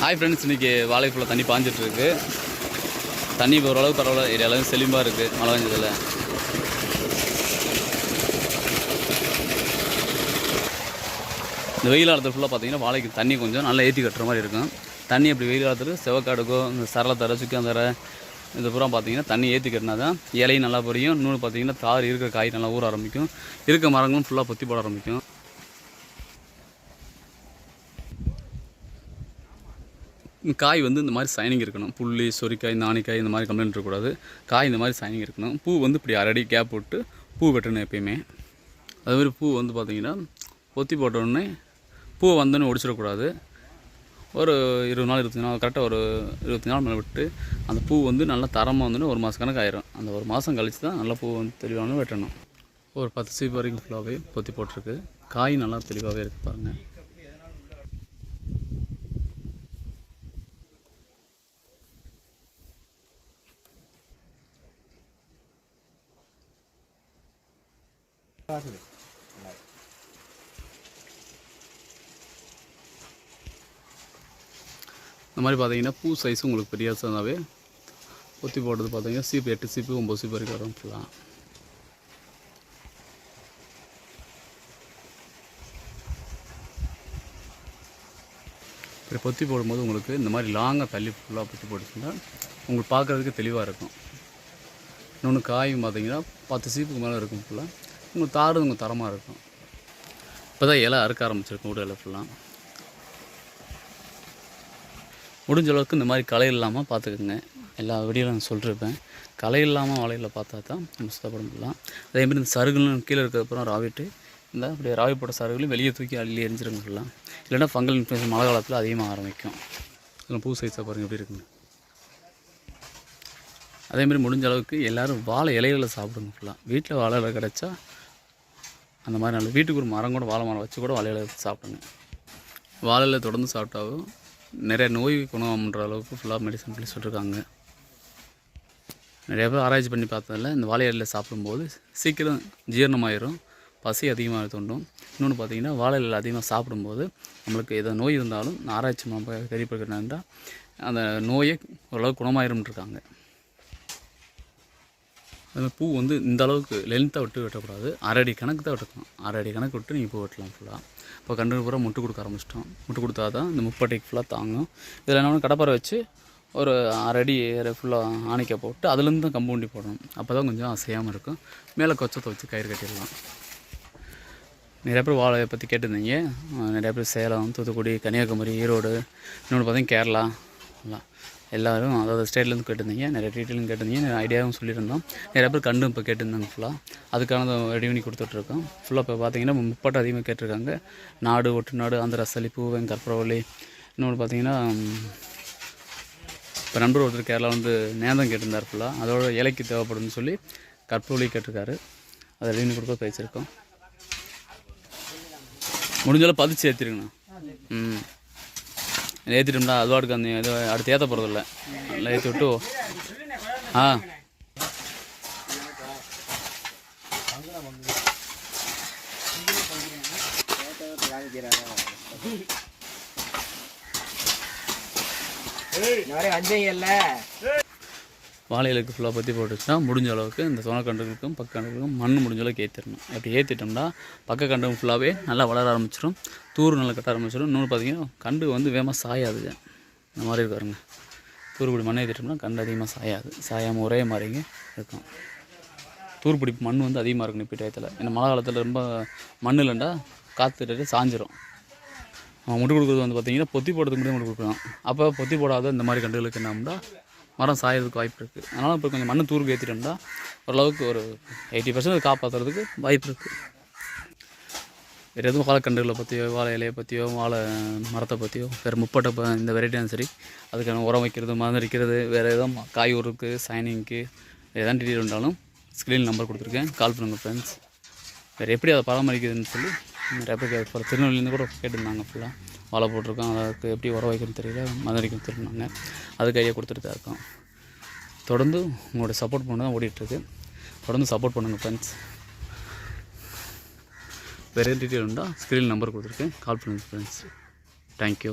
Hi friends இன்றைக்கி வாழை ஃபுல்லாக தண்ணி பாஞ்சிட்ருக்கு தண்ணி இப்போ ஓரளவு பரவாயில்ல ஏரியாலும் செழிம்பாக இருக்குது மழை பெஞ்சதில். இந்த வெயில் காலத்தில் ஃபுல்லாக பார்த்தீங்கன்னா வாழைக்கு தண்ணி கொஞ்சம் நல்லா ஏற்றி கட்டுற மாதிரி இருக்கும். தண்ணி அப்படி வெயில் காலத்தில் செவக்காடுக்கோ இந்த சரளத்தரை சுக்காந்தரை இது பூரா பார்த்தீங்கன்னா தண்ணி ஏற்றி கட்டினா தான் இலையும் நல்லா பொரியும். இன்னொன்று பார்த்தீங்கன்னா தார் இருக்கிற காய் நல்லா ஊற ஆரம்பிக்கும். இருக்க மரங்களும் ஃபுல்லாக பொத்தி போட ஆரம்பிக்கும். காய் வந்து இந்த மாதிரி சைனிங் இருக்கணும். புள்ளி சொரிக்காய் நாணிக்காய் இந்த மாதிரி கம்ப்ளைண்ட் இருக்கக்கூடாது. காய் இந்த மாதிரி சைனிங் இருக்கணும். பூ வந்து இப்படி அரடி கேப் போட்டு பூ வெட்டணும் எப்பயுமே. அதுமாதிரி பூ வந்து பார்த்திங்கன்னா பொத்தி போட்டோடனே பூ வந்தோடனே ஒடிச்சிடக்கூடாது. ஒரு இருபது நாள் இருபத்தஞ்சி நாள் கரெக்டாக ஒரு இருபத்தஞ்சி நாள் மேலே விட்டு அந்த பூ வந்து நல்லா தரமாக வந்துன்னு ஒரு மாதம் கணக்கு ஆயிரும். அந்த ஒரு மாதம் கழித்து தான் நல்லா பூ வந்து தெளிவான வெட்டணும். ஒரு பத்து சீப்பு வரைக்கும் ஃபுல்லாகவே பொத்தி போட்டிருக்கு. காய் நல்லா தெளிவாகவே இருக்குது பாருங்கள் இந்த மாதிரி பார்த்தீங்கன்னா பூ சைஸ் உங்களுக்கு பெரிய இருந்தாவே ஒத்தி போடுறது பார்த்தீங்கன்னா சீப்பு எட்டு சீப்பு ஒம்பது சீப்பு வரைக்கும் வரும் ஃபுல்லாக இப்படி பொத்தி போடும்போது உங்களுக்கு இந்த மாதிரி லாங்காக தள்ளி ஃபுல்லாக பொத்தி போட்டுச்சுன்னா உங்களுக்கு பார்க்குறதுக்கு தெளிவாக இருக்கும். இன்னொன்று காயும் பார்த்தீங்கன்னா பத்து சீப்புக்கு மேலே இருக்கும் ஃபுல்லாக உங்களுக்கு தாறு உங்கள் தரமாக இருக்கும். இப்போ தான் இலை அறுக்க ஆரம்பிச்சிருக்கும் கூட இலை ஃபுல்லாக முடிஞ்ச அளவுக்கு இந்த மாதிரி களை இல்லாமல் பார்த்துக்குங்க எல்லா வீடியோவில் நான் சொல்லியிருப்பேன் களை இல்லாமல் வலையில் பார்த்தா தான் நம்ம சுத்தப்பட முடியலாம் அதேமாதிரி இந்த சருகுன்னு கீழே இருக்கிறப்பறம் ராவிட்டு இந்த அப்படியே ராவி போட்ட சருகுலையும் வெளியே தூக்கி அள்ளி எரிஞ்சிருங்க சொல்லலாம் இல்லைன்னா ஃபங்கல் இன்ஃபெக்ஷன் மழை காலத்தில் அதிகமாக ஆரம்பிக்கும். இதில் பூ சைஸாக பாருங்கள் எப்படி இருக்குங்க அதேமாதிரி முடிஞ்ச அளவுக்கு எல்லோரும் வாழை இலைகளை சாப்பிடுங்க ஃபுல்லாக வீட்டில் வாழை இலை கிடச்சா அந்த மாதிரி நல்ல வீட்டுக்கு ஒரு மரம் கூட வாழை மரம் வச்சு கூட வாழையில சாப்பிடுங்க வாழை தொடர்ந்து சாப்பிட்டாவும் நிறைய நோய் குணம்ன்ற அளவுக்கு ஃபுல்லாக மெடிசன் பண்ணி சொல்லியிருக்காங்க நிறைய பேர் ஆராய்ச்சி பண்ணி பார்த்ததில்ல இந்த வாழை இலையில் சாப்பிடும்போது சீக்கிரம் ஜீரணமாயிரும் பசி அதிகமாக தோண்டும் இன்னொன்று பார்த்தீங்கன்னா வாழை இலையில் அதிகமாக சாப்பிடும்போது நம்மளுக்கு எதோ நோய் இருந்தாலும் ஆராய்ச்சி மூலமாக தெரியப்படுகிறா அந்த நோயை ஓரளவு குணமாயிருமின்ருக்காங்க அதுமாதிரி பூ வந்து இந்த அளவுக்கு லென்த்தாக விட்டு வெட்டக்கூடாது. அரை அடி கணக்கு தான் வெட்டணும். அரை அடி கணக்கு விட்டு நீங்கள் பூ வெட்டலாம் ஃபுல்லாக இப்போ கண்டு பூரா முட்டு கொடுக்க ஆரம்பிச்சிட்டோம். முட்டு கொடுத்தா தான் இந்த முப்பட்டைக்கு ஃபுல்லாக தாங்கும். இதில் என்ன கடப்பாரை வச்சு ஒரு அரை அடி ஃபுல்லாக ஆணிக்க போட்டு அதுலேருந்து தான் கம்பூண்டி போடணும். அப்போ தான் கொஞ்சம் அசையாமல் இருக்கும். மேலே கொச்சத்தை வச்சு கயிறு கட்டிடலாம். நிறைய பேர் வாழை பற்றி கேட்டிருந்தீங்க. நிறைய பேர் சேலம் தூத்துக்குடி கன்னியாகுமரி ஈரோடு இன்னொன்று பார்த்தீங்கன்னா கேரளா. எல்லாம் எல்லோரும் அதாவது ஸ்டேட்லேருந்து கேட்டிருந்தீங்க நிறைய டீட்டெயிலும் கேட்டிருந்தீங்க நிறைய ஐடியாவும் சொல்லியிருந்தோம். நிறைய பேர் கண்டும் இப்போ கேட்டிருந்தாங்க ஃபுல்லாக அதுக்கான ரெடி பண்ணி கொடுத்துட்ருக்கோம். ஃபுல்லாக இப்போ பார்த்தீங்கன்னா முப்பாட்டு அதிகமாக கேட்டிருக்காங்க. நாடு ஒட்டு நாடு ஆந்திரா சளி பூவன் கற்பரவள்ளி. இன்னொன்று பார்த்தீங்கன்னா இப்போ நண்பர் ஒருத்தர் கேரளா வந்து நேதம் கேட்டிருந்தார் ஃபுல்லாக அதோட இலைக்கு தேவைப்படும்னு சொல்லி கற்பூரவள்ளி கேட்டிருக்காரு. அதை ரெடி பண்ணி கொடுக்க பேசியிருக்கோம் முடிஞ்சளவு பதிச்சு ஏற்றிருங்கண்ணா ஏற்றிட்டோம்னா அதுவாடுக்கு அந்த இது அடுத்து ஏற்ற போகிறதில்ல நல்லா ஏற்றி விட்டு ஆ. வாழைகளுக்கு ஃபுல்லாக பற்றி போட்டுச்சுன்னா முடிஞ்ச அளவுக்கு இந்த சோனக்கண்டுகளுக்கும் பக்கண்டுகளுக்கும் மண் முடிஞ்ச அளவுக்கு ஏற்றிடணும் அப்படி ஏற்றிட்டோம்னா பக்க கண்டு ஃபுல்லாகவே நல்லா வளர ஆரம்பிச்சிடும் தூர் நல்லா கட்ட ஆரம்பிச்சிடும் இன்னொன்று பார்த்தீங்கன்னா கண்டு வந்து வேகமாக சாயாதுங்க இந்த மாதிரி இருக்காருங்க தூர்பிடி மண்ணை ஏற்றிட்டோம்னா கண்டு அதிகமாக சாயாது. சாயாமல் ஒரே மாதிரிங்க இருக்கும். தூர்பிடி மண் வந்து அதிகமாக இருக்கும் இப்போ டயத்தில் ஏன்னா மழை காலத்தில் ரொம்ப மண் இல்லைண்டா காற்று சாஞ்சிரும். முட்டு கொடுக்குறது வந்து பார்த்தீங்கன்னா பொத்தி போடுறதுக்கு மட்டும் முட்டு கொடுக்கலாம். அப்போ பொத்தி போடாத இந்த மாதிரி கண்டுகளுக்கு என்னம்னா மரம் சாயறதுக்கு வாய்ப்பு இருக்குது அதனால் இப்போ கொஞ்சம் மண் தூருக்கு இருந்தால் ஓரளவுக்கு ஒரு எயிட்டி பர்சன்ட் காப்பாற்றுறதுக்கு வாய்ப்பு இருக்குது வேறு எதுவும் வாழைக்கன்றுகளை பற்றியோ வாழை இலையை பற்றியோ வாழை மரத்தை பற்றியோ வேறு முப்பட்டை ப இந்த வெரைட்டியும் சரி அதுக்கான உரம் வைக்கிறது மருந்தடிக்கிறது வேறு எதுவும் காய் ஊருக்கு சைனிங்க்கு எதாவது டீட்டெயில் இருந்தாலும் ஸ்க்ரீன் நம்பர் கொடுத்துருக்கேன். கால் பண்ணுங்கள் ஃப்ரெண்ட்ஸ் வேறு எப்படி அதை பராமரிக்கிறதுன்னு சொல்லி நிறைய பேர் இப்போ திருநெல்வேலியிலேருந்து கூட கேட்டிருந்தாங்க ஃபுல்லாக வாழை போட்டிருக்கோம் அதுக்கு எப்படி உரம் வைக்கணும்னு தெரியல. மருந்தடிக்கணும் தெரியுமாங்க அதுக்கு ஐடியா கொடுத்துட்டு தான் இருக்கோம் தொடர்ந்து உங்களோட சப்போர்ட் பண்ண தான் ஓடிட்டுருக்கு தொடர்ந்து சப்போர்ட் பண்ணுங்கள் ஃப்ரெண்ட்ஸ் வேறு டீட்டெயில் இருந்தால் ஸ்க்ரீன் நம்பர் கொடுத்துருக்கேன். கால் பண்ணுங்கள் ஃப்ரெண்ட்ஸ் தேங்க்யூ